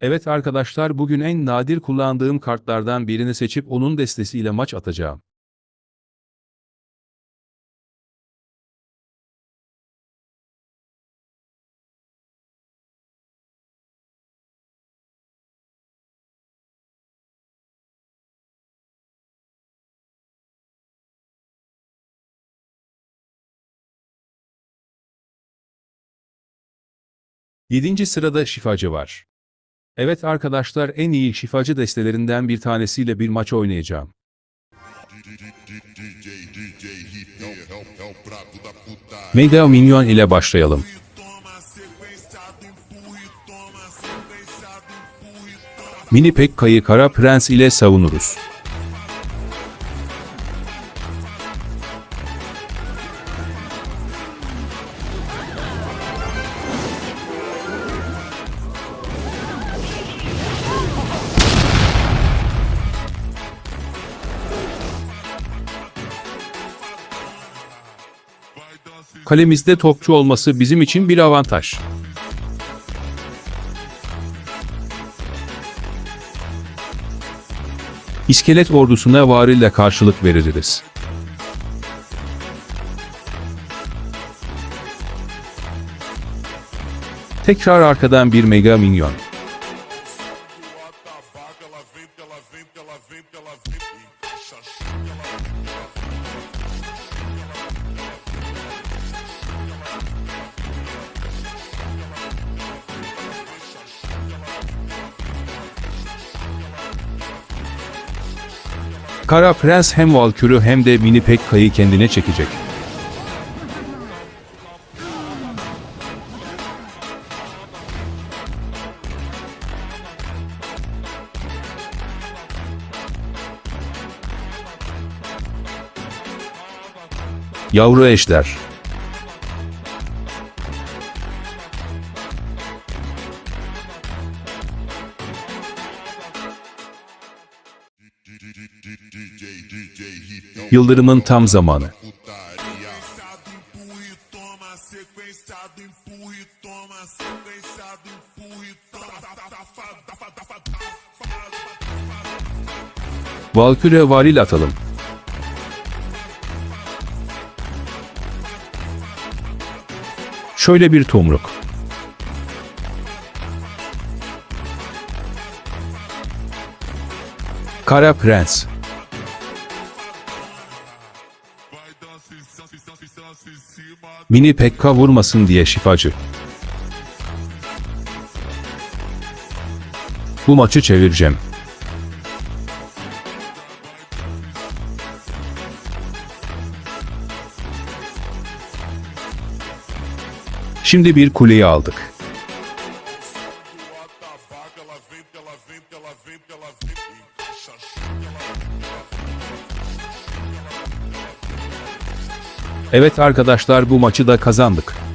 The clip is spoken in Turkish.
Evet arkadaşlar bugün en nadir kullandığım kartlardan birini seçip onun destesiyle maç atacağım. Yedinci sırada şifacı var. Evet arkadaşlar en iyi şifacı destelerinden bir tanesiyle bir maç oynayacağım. Mega Minyon ile başlayalım. Mini Pekka'yı Kara Prens ile savunuruz. Kalemizde topçu olması bizim için bir avantaj. İskelet ordusuna varille karşılık veririz. Tekrar arkadan bir mega minyon. Kara Prens hem Valkür'ü hem de Mini Pekka'yı kendine çekecek. Yavru eşler. Safado, safado, safado. Valkür'e varil atalım. Şöyle bir tomruk. Kara Prens. Mini Pekka vurmasın diye şifacı. Bu maçı çevireceğim. Şimdi bir kuleyi aldık. Evet arkadaşlar bu maçı da kazandık.